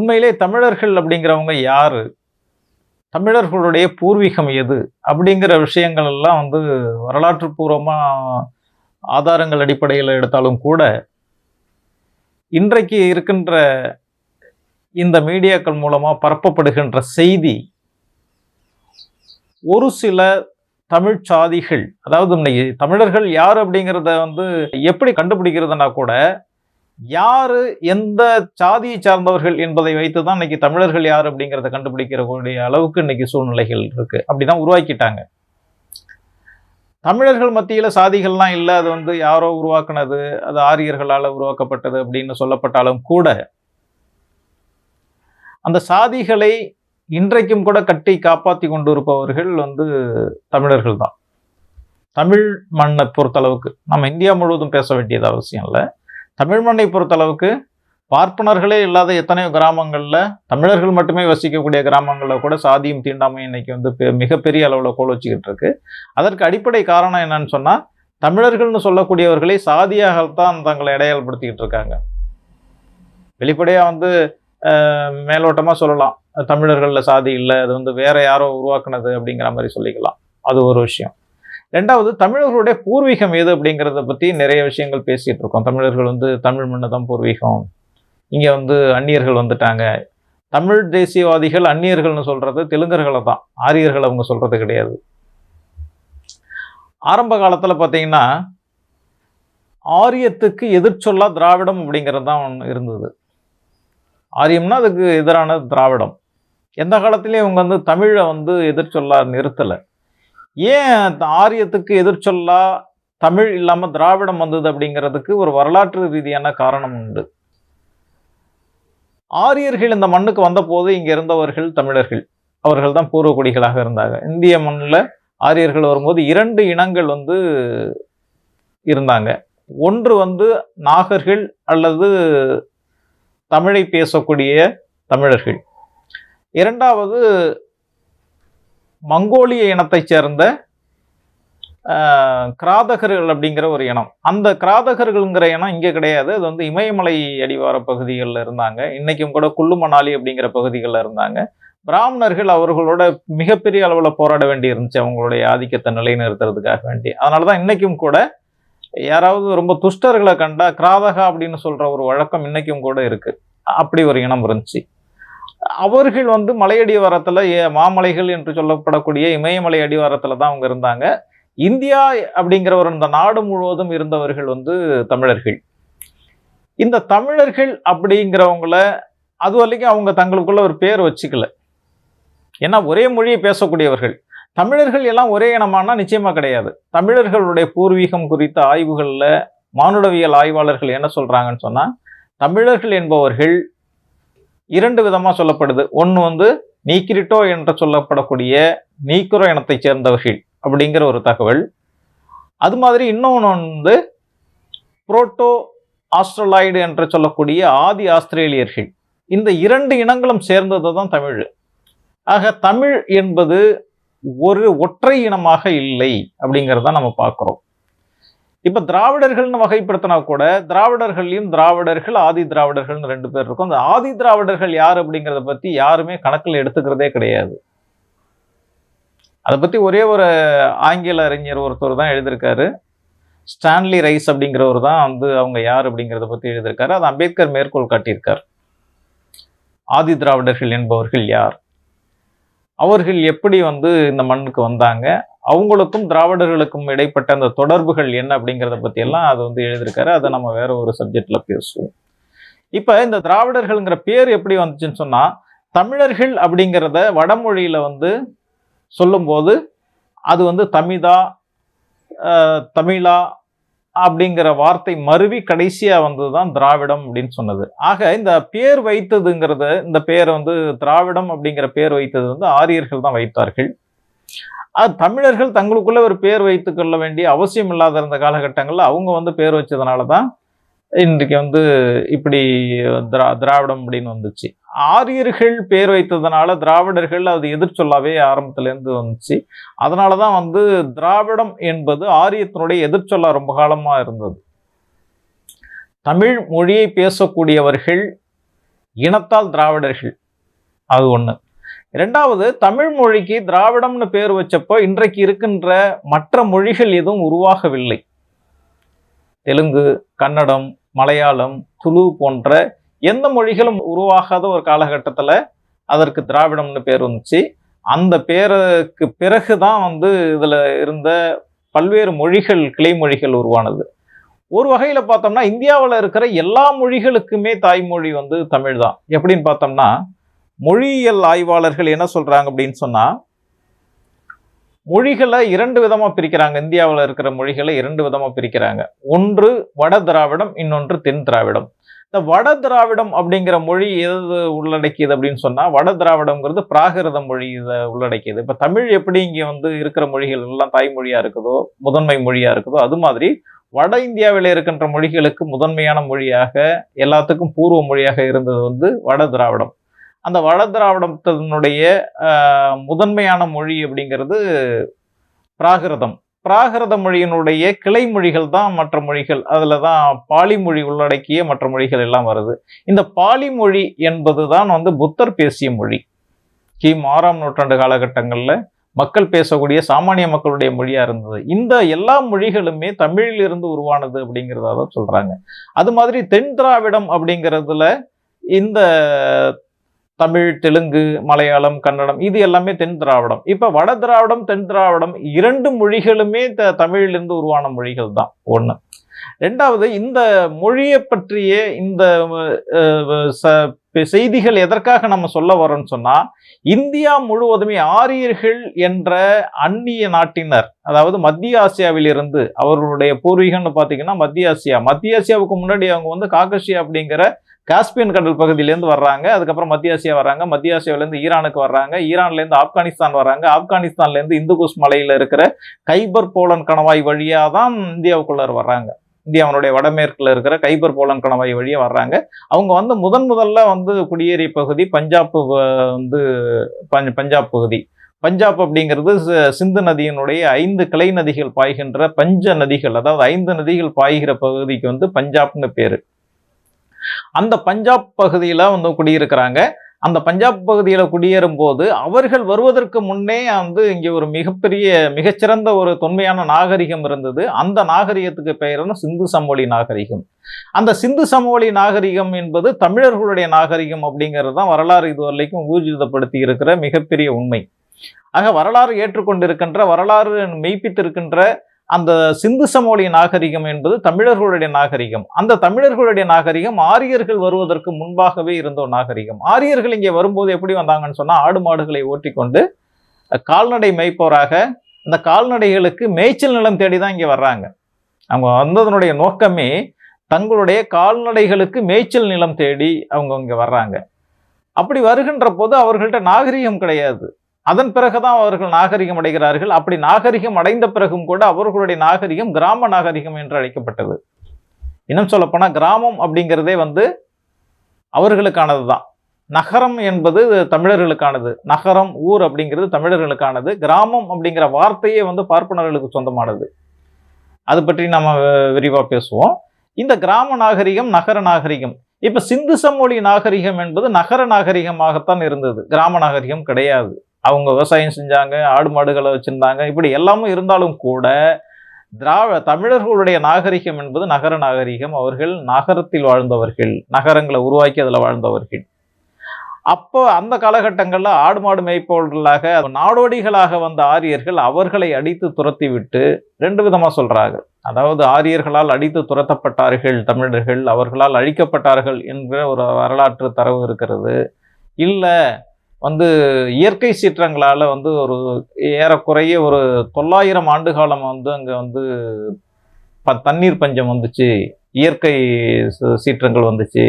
உண்மையிலே தமிழர்கள் அப்படிங்கிறவங்க யார்? தமிழர்களுடைய பூர்வீகம் எது? அப்படிங்கிற விஷயங்கள் எல்லாம் வந்து வரலாற்று பூர்வமாக ஆதாரங்கள் அடிப்படையில் எடுத்தாலும் கூட இன்றைக்கு இருக்கின்ற இந்த மீடியாக்கள் மூலமாக பரப்பப்படுகின்ற செய்தி ஒரு சில தமிழ் சாதிகள் அதாவது இன்னைக்கு தமிழர்கள் யார் அப்படிங்கிறத வந்து எப்படி கண்டுபிடிக்கிறதுனா கூட யாரு எந்த சாதியை சார்ந்தவர்கள் என்பதை வைத்து தான் இன்னைக்கு தமிழர்கள் யார் அப்படிங்கிறத கண்டுபிடிக்கிறக்கூடிய அளவுக்கு இன்னைக்கு சூழ்நிலைகள் இருக்கு. அப்படிதான் உருவாக்கிட்டாங்க. தமிழர்கள் மத்தியில் சாதிகள்லாம் இல்லை அது வந்து யாரோ உருவாக்குனது அது ஆரியர்களால் உருவாக்கப்பட்டது அப்படின்னு சொல்லப்பட்டாலும் கூட அந்த சாதிகளை இன்றைக்கும் கூட கட்டி காப்பாற்றி கொண்டு இருப்பவர்கள் வந்து தமிழர்கள் தான் தமிழ் மண்ணை பொறுத்தளவுக்கு நம்ம இந்தியா முழுவதும் பேச வேண்டியது அவசியம் இல்லை. தமிழ் மண்ணை பொறுத்தளவுக்கு பார்ப்பனர்களே இல்லாத எத்தனையோ கிராமங்களில் தமிழர்கள் மட்டுமே வசிக்கக்கூடிய கிராமங்களில் கூட சாதியும் தீண்டாமையும் இன்னைக்கு வந்து மிகப்பெரிய அளவில் கோல் வச்சுக்கிட்டு இருக்கு. அதற்கு அடிப்படை காரணம் என்னன்னு சொன்னால் தமிழர்கள்னு சொல்லக்கூடியவர்களை சாதியாகத்தான் தங்களை இடையாளப்படுத்திக்கிட்டு இருக்காங்க. வெளிப்படையாக வந்து மேலோட்டமாக சொல்லலாம். தமிழர்களில் சாதி இல்லை அது வந்து வேற யாரோ உருவாக்குனது அப்படிங்கிற மாதிரி சொல்லிக்கலாம். அது ஒரு விஷயம். ரெண்டாவது தமிழர்களுடைய பூர்வீகம் எது அப்படிங்கிறத பற்றி நிறைய விஷயங்கள் பேசிகிட்டு இருக்கோம். தமிழர்கள் வந்து தமிழ் மண்ணு தான் பூர்வீகம். இங்கே வந்து அந்நியர்கள் வந்துட்டாங்க. தமிழ் தேசியவாதிகள் அந்நியர்கள்னு சொல்கிறது தெலுங்கர்களை தான். ஆரியர்கள் அவங்க சொல்கிறது கிடையாது. ஆரம்ப காலத்தில் பார்த்தீங்கன்னா ஆரியத்துக்கு எதிர்ச்சொல்லா திராவிடம் அப்படிங்கிறது தான் ஒன்று இருந்தது. ஆரியம்னா அதுக்கு எதிரான திராவிடம். எந்த காலத்திலையும் இவங்க வந்து தமிழை வந்து எதிர்ச்சொல்லா நிறுத்தலை. ஏன் அந்த ஆரியத்துக்கு எதிர்ச்சொல்லா தமிழ் இல்லாமல் திராவிடம் வந்தது அப்படிங்கிறதுக்கு ஒரு வரலாற்று ரீதியான காரணம் உண்டு. ஆரியர்கள் இந்த மண்ணுக்கு வந்தபோது இங்கே இருந்தவர்கள் தமிழர்கள். அவர்கள் தான் பூர்வக்குடிகளாக இருந்தாங்க. இந்திய மண்ணில் ஆரியர்கள் வரும்போது இரண்டு இனங்கள் வந்து இருந்தாங்க. ஒன்று வந்து நாகர்கள் அல்லது தமிழை பேசக்கூடிய தமிழர்கள். இரண்டாவது மங்கோலிய இனத்தைச் சேர்ந்த கிராதகர்கள் அப்படிங்கிற ஒரு இனம். அந்த கிராதகர்கள்ங்கிற இனம் இங்கே கிடையாது. அது வந்து இமயமலை அடிவார பகுதிகளில் இருந்தாங்க. இன்றைக்கும் கூட குள்ளு மணாலி அப்படிங்கிற பகுதிகளில் இருந்தாங்க. பிராமணர்கள் அவர்களோட மிகப்பெரிய அளவில் போராட வேண்டி இருந்துச்சு. அவங்களுடைய ஆதிக்கத்தை நிலைநிறுத்துறதுக்காக வேண்டி. அதனால தான் இன்றைக்கும் கூட யாராவது ரொம்ப துஷ்டர்களை கண்டா கிராதகா அப்படின்னு சொல்கிற ஒரு வழக்கம் இன்றைக்கும் கூட இருக்குது அப்படி ஒரு இனம் இருந்துச்சு. அவர்கள் வந்து மலையடிவாரத்தில் மாமலைகள் என்று சொல்லப்படக்கூடிய இமயமலை அடிவாரத்தில் தான் அவங்க இருந்தாங்க. இந்தியா அப்படிங்கிற ஒரு இந்த நாடு முழுவதும் இருந்தவர்கள் வந்து தமிழர்கள். இந்த தமிழர்கள் அப்படிங்கிறவங்கள அது வரைக்கும் அவங்க தங்களுக்குள்ள ஒரு பேர் வச்சுக்கல. ஏன்னா ஒரே மொழியை பேசக்கூடியவர்கள். தமிழர்கள் எல்லாம் ஒரே இனமானா நிச்சயமாக கிடையாது. தமிழர்களுடைய பூர்வீகம் குறித்த ஆய்வுகளில் மானுடவியல் ஆய்வாளர்கள் என்ன சொல்கிறாங்கன்னு சொன்னால் தமிழர்கள் என்பவர்கள் இரண்டு விதமாக சொல்லப்படுது. ஒன்று வந்து நீக்கிரிட்டோ என்று சொல்லப்படக்கூடிய நீக்குரோ இனத்தை சேர்ந்தவர்கள் அப்படிங்கிற ஒரு தகவல். அது மாதிரி இன்னொன்று வந்து புரோட்டோ ஆஸ்ட்ரலாய்டு என்று சொல்லக்கூடிய ஆதி ஆஸ்திரேலியர்கள். இந்த இரண்டு இனங்களும் சேர்ந்தது தான் தமிழ். ஆக தமிழ் என்பது ஒரு ஒற்றை இனமாக இல்லை அப்படிங்கிறத நம்ம பார்க்குறோம். இப்போ திராவிடர்கள்னு வகைப்படுத்தினா கூட திராவிடர்கள்லையும் திராவிடர்கள் ஆதி திராவிடர்கள்னு ரெண்டு பேர் இருக்கும். அந்த ஆதி திராவிடர்கள் யார் அப்படிங்கிறத பற்றி யாருமே கணக்கில் எடுத்துக்கிறதே கிடையாது. அதை பற்றி ஒரே ஒரு ஆங்கில அறிஞர் ஒருத்தர் தான் எழுதியிருக்காரு. ஸ்டான்லி ரைஸ் அப்படிங்கிறவர் தான் வந்து அவங்க யார் அப்படிங்கிறத பற்றி எழுதியிருக்காரு. அது அம்பேத்கர் மேற்கோள் காட்டியிருக்கார். ஆதி திராவிடர்கள் என்பவர்கள் யார்? அவர்கள் எப்படி வந்து இந்த மண்ணுக்கு வந்தாங்க? அவங்களுக்கும் திராவிடர்களுக்கும் இடைப்பட்ட அந்த தொடர்புகள் என்ன அப்படிங்கிறத பற்றியெல்லாம் எல்லாம் அது வந்து எழுதியிருக்காரு. அதை நம்ம வேற ஒரு சப்ஜெக்டில் பேசுவோம். இப்போ இந்த திராவிடர்கள்ங்கிற பேர் எப்படி வந்துச்சுன்னு சொன்னால் தமிழர்கள் அப்படிங்கிறத வடமொழியில் வந்து சொல்லும்போது அது வந்து தமிதா தமிழா அப்படிங்கிற வார்த்தை மருவி கடைசியாக வந்தது தான் திராவிடம் அப்படின்னு சொன்னது. ஆக இந்த பேர் வைத்ததுங்கிறது இந்த பேரை வந்து திராவிடம் அப்படிங்கிற பேர் வைத்தது வந்து ஆரியர்கள் தான் வைத்தார்கள். அது தமிழர்கள் தங்களுக்குள்ளே ஒரு பேர் வைத்து கொள்ள வேண்டிய அவசியம் இல்லாத இருந்த காலகட்டங்களில் அவங்க வந்து பேர் வச்சதுனால தான் இன்றைக்கு வந்து இப்படி திரா திராவிடம் அப்படின்னு வந்துச்சு. ஆரியர்கள் பேர் வைத்ததுனால திராவிடர்கள் அது எதிர்ச்சொல்லாவே ஆரம்பத்துலேருந்து வந்துச்சு. அதனால தான் வந்து திராவிடம் என்பது ஆரியத்தினுடைய எதிர்ச்சொல்லா ரொம்ப காலமாக இருந்தது. தமிழ் மொழியை பேசக்கூடியவர்கள் இனத்தால் திராவிடர்கள். அது ஒன்று ரெண்டாவது தமிழ் மொழிக்கு திராவிடம்னு பேர் வச்சப்போ இன்றைக்கு இருக்கின்ற மற்ற மொழிகள் எதுவும் உருவாகவில்லை. தெலுங்கு கன்னடம் மலையாளம் துளு போன்ற எந்த மொழிகளும் உருவாகாத ஒரு காலகட்டத்தில் அதற்கு திராவிடம்னு பேர் வந்துச்சு. அந்த பேருக்கு பிறகு தான் வந்து இதில் இருந்த பல்வேறு மொழிகள் கிளை மொழிகள் உருவானது. ஒரு வகையில் பார்த்தோம்னா இந்தியாவில் இருக்கிற எல்லா மொழிகளுக்குமே தாய்மொழி வந்து தமிழ் தான் எப்படின்னு பார்த்தோம்னா மொழியியல் ஆய்வாளர்கள் என்ன சொல்கிறாங்க அப்படின்னு சொன்னால் மொழிகளை இரண்டு விதமாக பிரிக்கிறாங்க. இந்தியாவில் இருக்கிற மொழிகளை இரண்டு விதமாக பிரிக்கிறாங்க. ஒன்று வட திராவிடம் இன்னொன்று தென் திராவிடம். இந்த வட திராவிடம் அப்படிங்கிற மொழி எது உள்ளடக்கியது அப்படின்னு சொன்னால் வட திராவிடம்ங்கிறது பிராகிருத மொழி இதை உள்ளடக்கியது. இப்போ தமிழ் எப்படி இங்கே வந்து இருக்கிற மொழிகள் எல்லாம் தாய்மொழியாக இருக்குதோ முதன்மை மொழியாக இருக்குதோ அது மாதிரி வட இந்தியாவில் இருக்கின்ற மொழிகளுக்கு முதன்மையான மொழியாக எல்லாத்துக்கும் பூர்வ மொழியாக இருந்தது வந்து வட திராவிடம். அந்த வட திராவிடத்தினுடைய முதன்மையான மொழி அப்படிங்கிறது பிராகிருதம். பிராகிருத மொழியினுடைய கிளை மொழிகள் தான் மற்ற மொழிகள். அதில் தான் பாலி மொழி உள்ளடக்கிய மற்ற மொழிகள் எல்லாம் வருது. இந்த பாலி மொழி என்பது தான் வந்து புத்தர் பேசிய மொழி. கிம் ஆறாம் நூற்றாண்டு காலகட்டங்களில் மக்கள் பேசக்கூடிய சாமானிய மக்களுடைய மொழியாக இருந்தது. இந்த எல்லா மொழிகளுமே தமிழில் இருந்து உருவானது அப்படிங்கிறதாக தான் அது மாதிரி தென் திராவிடம் அப்படிங்கிறதுல இந்த தமிழ் தெலுங்கு மலையாளம் கன்னடம் இது எல்லாமே தென் திராவிடம். இப்போ வட திராவிடம் தென் திராவிடம் இரண்டு மொழிகளுமே த தமிழிலிருந்து உருவான மொழிகள் தான். ஒன்று ரெண்டாவது இந்த மொழியை பற்றிய இந்த ச- செய்திகள் எதற்காக நம்ம சொல்ல வரோம்னு சொன்னால் இந்தியா முழுவதுமே ஆரியர்கள் என்ற அந்நிய நாட்டினர் அதாவது மத்திய ஆசியாவில் இருந்து அவர்களுடைய பூர்வீகம்னு பார்த்தீங்கன்னா மத்திய ஆசியா. மத்திய ஆசியாவுக்கு முன்னாடி அவங்க வந்து காகசியா அப்படிங்கிற காஸ்பியன் கடல் பகுதியிலேருந்து வர்றாங்க. அதுக்கப்புறம் மத்திய ஆசியா வர்றாங்க. மத்திய ஆசியாவிலேருந்து ஈரானுக்கு வர்றாங்க. ஈரான்லேருந்து ஆப்கானிஸ்தான் வர்றாங்க. ஆப்கானிஸ்தான்லேருந்து இந்துகுஷ் மலையில் இருக்கிற கைபர் போலன் கணவாய் வழியாக தான் இந்தியாவுக்குள்ளார் வர்றாங்க. இந்தியாவினுடைய வடமேற்கில் இருக்கிற கைபர் போலன் கணவாய் வழியே வர்றாங்க. அவங்க வந்து முதன் முதல்ல வந்து குடியேறிய பகுதி பஞ்சாப் வந்து பஞ்சாப் பகுதி. பஞ்சாப் அப்படிங்கிறது சிந்து நதியினுடைய ஐந்து கிளை நதிகள் பாய்கின்ற பஞ்ச நதிகள் அதாவது ஐந்து நதிகள் பாய்கிற பகுதிக்கு வந்து பஞ்சாப்னு பேர். அந்த பஞ்சாப் பகுதியில் வந்து குடியிருக்கிறாங்க. அந்த பஞ்சாப் பகுதியில் குடியேறும் போது அவர்கள் வருவதற்கு முன்னே வந்து இங்கே ஒரு மிகப்பெரிய மிகச்சிறந்த ஒரு தொன்மையான நாகரிகம் இருந்தது. அந்த நாகரிகத்துக்கு பெயரான சிந்து சமவெளி நாகரிகம். அந்த சிந்து சமவெளி நாகரிகம் என்பது தமிழர்களுடைய நாகரிகம் அப்படிங்கிறது தான் வரலாறு இதுவரைக்கும் ஊர்ஜிதப்படுத்தி இருக்கிற மிகப்பெரிய உண்மை. ஆக வரலாறு ஏற்றுக்கொண்டிருக்கின்ற வரலாறு மெய்ப்பித்திருக்கின்ற அந்த சிந்து சமோலிய நாகரிகம் என்பது தமிழர்களுடைய நாகரிகம். அந்த தமிழர்களுடைய நாகரிகம் ஆரியர்கள் வருவதற்கு முன்பாகவே இருந்த ஒரு நாகரிகம். ஆரியர்கள் இங்கே வரும்போது எப்படி வந்தாங்கன்னு சொன்னால் ஆடு மாடுகளை ஓட்டிக்கொண்டு கால்நடை மேய்ப்போராக அந்த கால்நடைகளுக்கு மேய்ச்சல் நிலம் தேடி தான் இங்கே வர்றாங்க. அவங்க வந்ததனுடைய நோக்கமே தங்களுடைய கால்நடைகளுக்கு மேய்ச்சல் நிலம் தேடி அவங்க இங்கே வர்றாங்க. அப்படி வருகின்ற போது அவர்கள்ட்ட நாகரிகம் கிடையாது. அதன் பிறகுதான் அவர்கள் நாகரிகம் அடைகிறார்கள். அப்படி நாகரிகம் அடைந்த பிறகும் கூட அவர்களுடைய நாகரிகம் கிராம நாகரிகம் என்று அழைக்கப்பட்டது. இன்னும் சொல்லப்போனால் கிராமம் அப்படிங்கிறதே வந்து அவர்களுக்கானது தான் நகரம் என்பது தமிழர்களுக்கானது. நகரம் ஊர் அப்படிங்கிறது தமிழர்களுக்கானது. கிராமம் அப்படிங்கிற வார்த்தையே வந்து பார்ப்பனர்களுக்கு சொந்தமானது. அது பற்றி நம்ம விரிவாக பேசுவோம். இந்த கிராம நாகரிகம் நகர நாகரிகம். இப்போ சிந்து சமொழி நாகரிகம் என்பது நகர நாகரிகமாகத்தான் இருந்தது. கிராம நாகரிகம் கிடையாது. அவங்க விவசாயம் செஞ்சாங்க ஆடு மாடுகளை வச்சுருந்தாங்க. இப்படி எல்லாமும் இருந்தாலும் கூட திராவிட தமிழர்களுடைய நாகரிகம் என்பது நகர நாகரிகம். அவர்கள் நகரத்தில் வாழ்ந்தவர்கள் நகரங்களை உருவாக்கி அதில் வாழ்ந்தவர்கள். அப்போ அந்த காலகட்டங்களில் ஆடு மாடு மேய்ப்பவர்களாக நாடோடிகளாக வந்த ஆரியர்கள் அவர்களை அடித்து துரத்தி விட்டு ரெண்டு விதமாக சொல்கிறாங்க அதாவது ஆரியர்களால் அடித்து துரத்தப்பட்டார்கள் தமிழர்கள் அவர்களால் அழிக்கப்பட்டார்கள் என்கிற ஒரு வரலாற்று தரவு இருக்கிறது. இல்லை வந்து இயற்கை சீற்றங்களால் வந்து ஒரு ஏறக்குறைய ஒரு தொள்ளாயிரம் ஆண்டு காலம் வந்து அங்கே வந்து ப- தண்ணீர் பஞ்சம் வந்துச்சு. இயற்கை சீற்றங்கள் வந்துச்சு.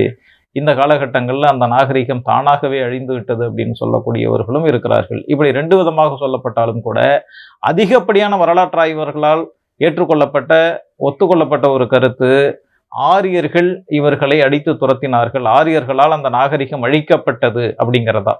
இந்த காலகட்டங்களில் அந்த நாகரிகம் தானாகவே அழிந்து விட்டது அப்படின்னு சொல்லக்கூடியவர்களும் இருக்கிறார்கள். இப்படி ரெண்டு விதமாக சொல்லப்பட்டாலும் கூட அதிகப்படியான வரலாற்று ஆய்வர்களால் ஏற்றுக்கொள்ளப்பட்ட ஒத்துக்கொள்ளப்பட்ட ஒரு கருத்து ஆரியர்கள் இவர்களை அடித்து துரத்தினார்கள். ஆரியர்களால் அந்த நாகரிகம் அழிக்கப்பட்டது அப்படிங்கிறதா?